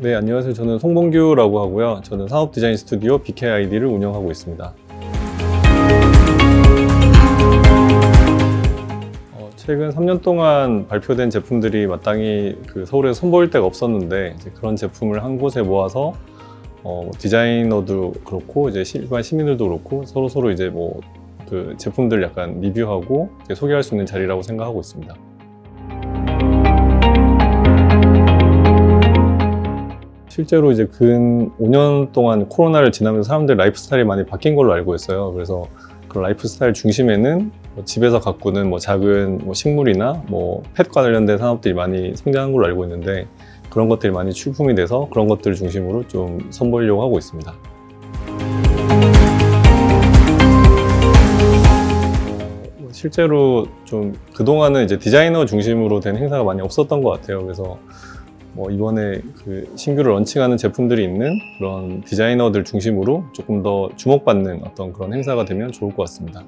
네, 안녕하세요. 저는 송봉규라고 하고요. 저는 산업 디자인 스튜디오 BKID를 운영하고 있습니다. 어, 최근 3년 동안 발표된 제품들이 마땅히 그 서울에 선보일 데가 없었는데 그런 제품을 한 곳에 모아서 어, 디자이너도 그렇고 이제 시- 일반 시민들도 그렇고 서로 서로 이제 뭐 그 제품들 약간 리뷰하고 소개할 수 있는 자리라고 생각하고 있습니다. 실제로 이제 근 5년 동안 코로나를 지나면서 사람들 라이프 스타일이 많이 바뀐 걸로 알고 있어요. 그래서 그 라이프 스타일 중심에는 뭐 집에서 가꾸는 뭐 작은 뭐 식물이나 뭐 펫과 관련된 산업들이 많이 성장한 걸로 알고 있는데 그런 것들이 많이 출품이 돼서 그런 것들을 중심으로 좀 선보이려고 하고 있습니다. 어, 실제로 좀 그동안은 이제 디자이너 중심으로 된 행사가 많이 없었던 것 같아요. 그래서 뭐 이번에 그 신규로 런칭하는 제품들이 있는 그런 디자이너들 중심으로 조금 더 주목받는 어떤 그런 행사가 되면 좋을 것 같습니다.